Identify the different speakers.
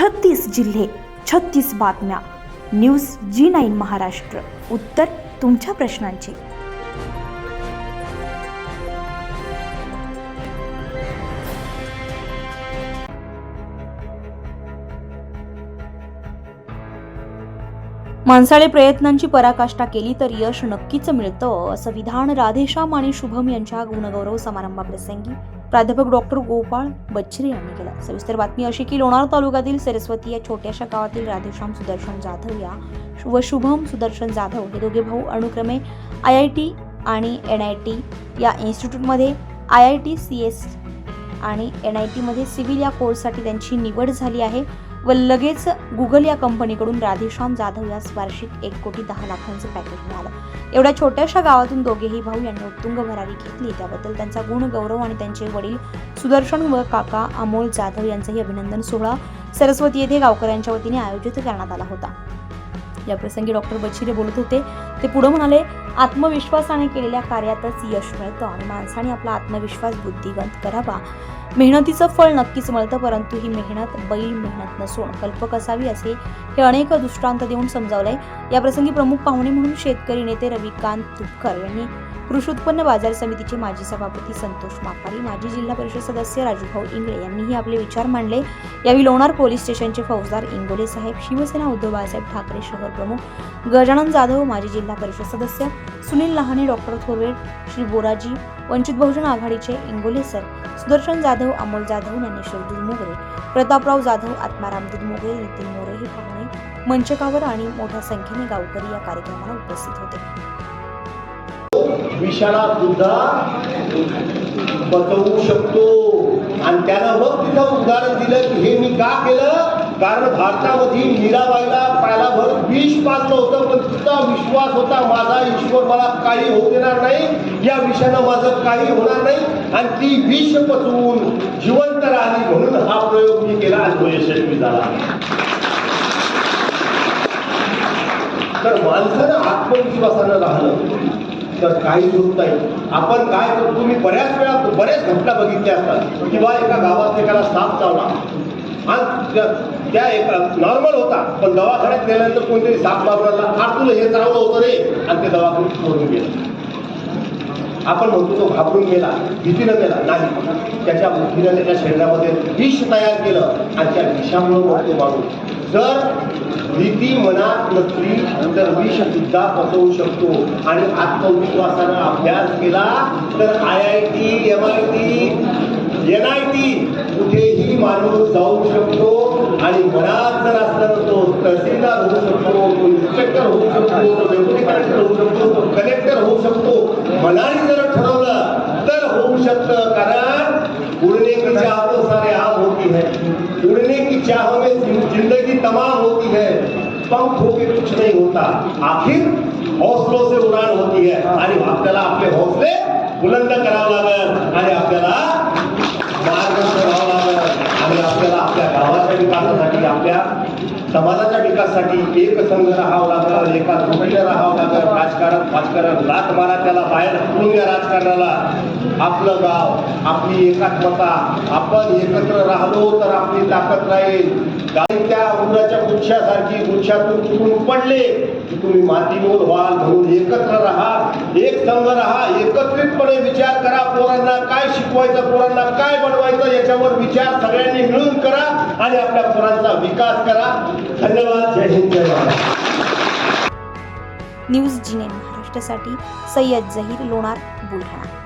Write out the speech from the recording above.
Speaker 1: छत्तीस जिल्हे छत्तीस बातम्या. News G nine Maharashtra. उत्तर तुमच्या प्रश्नांची. माणसाने प्रयत्नांची पराकाष्ठा केली तर यश नक्कीच मिळतं असं विधान राधेश्याम आणि शुभम यांच्या गुणगौरव समारंभाप्रसंगी प्राध्यापक डॉक्टर गोपाळ बच्छरे यांनी केलं. सविस्तर बातमी अशी की लोणार तालुक्यातील सरस्वती या छोट्याशा गावातील राधेश्याम सुदर्शन जाधव या व शुभम सुदर्शन जाधव हे दोघे भाऊ अनुक्रमे आय आय टी आणि एन आय टी या इन्स्टिट्यूटमध्ये I I T C S आणि एन आय टीमध्ये सिव्हिल या कोर्ससाठी त्यांची निवड झाली आहे. व लगेच गुगल या कंपनीकडून राधेश्याम जाधव यास वार्षिक एक कोटी दहा लाखांचं पॅकेज मिळालं. एवढ्या छोट्याशा गावातून दोघेही भाऊ यांनी उत्तुंग भरारी घेतली. त्याबद्दल त्यांचा गुण गौरव आणि त्यांचे वडील सुदर्शन व काका अमोल जाधव यांचाही अभिनंदन सोहळा सरस्वती येथे गावकऱ्यांच्या वतीने आयोजित करण्यात आला होता. या प्रसंगी डॉक्टर बचिरे बोलत होते. ते पुढे म्हणाले आत्मविश्वासाने केलेल्या कार्यातच यश मिळतं आणि माणसाने आपला आत्मविश्वास बुद्धिगंत करावा. मेहनतीचं फळ नक्कीच मिळतं परंतु ही मेहनत बैल मेहनत नसून कल्पक असावी असे हे अनेक दृष्टांत देऊन समजावलंय. याप्रसंगी प्रमुख पाहुणे म्हणून शेतकरी नेते रविकांत तुपकर यांनी कृषी उत्पन्न बाजार समितीचे माजी सभापती संतोष मापारी माजी जिल्हा परिषद सदस्य राजूभाऊ इंगळे यांनीही आपले विचार मांडले. यावेळी लोणार पोलीस स्टेशनचे फौजदार इंगोले साहेब शिवसेना उद्धव बाळासाहेब ठाकरे शहर प्रमुख गजानन जाधव माजी जिल्हा परिषद सदस्य सुनील लहाने डॉक्टर थोरवे श्री बोराजी वंचित बहुजन आघाडीचे इंगोले सर सुदर्शन जाधव अमोल जाधव ज्ञानेश्वर दुधमोगरे प्रतापराव जाधव आत्माराम दुधमोगरे नितीन मोरे हे पाहुणे मंचकावर आणि मोठ्या संख्येने गावकरी या कार्यक्रमाला उपस्थित होते.
Speaker 2: विषाला सुद्धा बचवू शकतो. आणि त्यानं मग तिथं उदाहरण दिलं की हे मी का केलं? कारण भारतामध्ये मीराबाईला पायालाभर विष पाजलं होतं पण सुद्धा विष विश्वास होता. माझा ईश्वर मला काही होऊ देणार नाही. या विषयानं माझं काही होणार नाही. आणि ती विष पचवून जिवंत राहिली म्हणून हा प्रयोग मी केला आणि तो यशस्वी झाला. तर माणसानं आत्मविश्वासानं राहणं तर काहीच होत नाही. आपण काय करतो? मी बऱ्याच वेळा बऱ्याच घटना बघितल्या असतात. किंवा एका गावात एकाला साप चावला. आणि त्या- एका नॉर्मल होता. पण दवाखान्यात गेल्यानंतर कोणतरी साप मारला फार तुला हे चांगलं होतं रे. आणि ते दवाखान्यात सोडून गेलं. आपण म्हणतो तो घाबरून गेला भीतीनं गेला. नाही. त्याच्या बुद्धीनं त्याच्या शरीरामध्ये विष तयार केलं आणि त्या विषामुळे मग माणूस जर भीती मनात नसली तर विष सुद्धा पचवू शकतो आणि आत्मविश्वासानं अभ्यास केला तर I I T M I T N I T कुठेही माणूस जाऊ शकतो. कलेक्टर होऊ शकतो मनाने जर ठरवलं, तर होऊ शकतं, कारण उड़ने की चाह तो सारे आम होती है. उड़ने की चाह में ज़िंदगी तमाम होती है. पंख होके कुछ नहीं होता. आखिर हौसलों से उड़ान होती है. आणि आपल्याला आपले हौसले बुलंद करावं लागल. आणि आपल्याला आपल्या समाजाच्या विकासासाठी एक संघ राहावं लागल एका झोपीला राहावं लागल राजकारण राजकारण लात मारा त्याला बाहेर हटवून द्या राजकारणाला. आपलं गाव आपली एकात्मता आपण एकत्र राहलो तर आपली ताकद राहील. काही त्या उंदराच्या गुच्छासारखी गुच्छातून तुटून पडले की तुम्ही मातीमोल व्हाल म्हणून एकत्र राहा. एक संघ राहा एकत्रितपणे विचार करा पोरांना काय शिकवायचं पोरांना काय बनवायचं याच्यावर विचार सगळ्यांनी मिळून करा आणि आपल्या पोरांचा विकास करा. धन्यवाद. जय हिंद जय महाराष्ट्र
Speaker 1: न्यूज जिने महाराष्ट्रासाठी सय्यद जहीर लोणार बुलढाणा.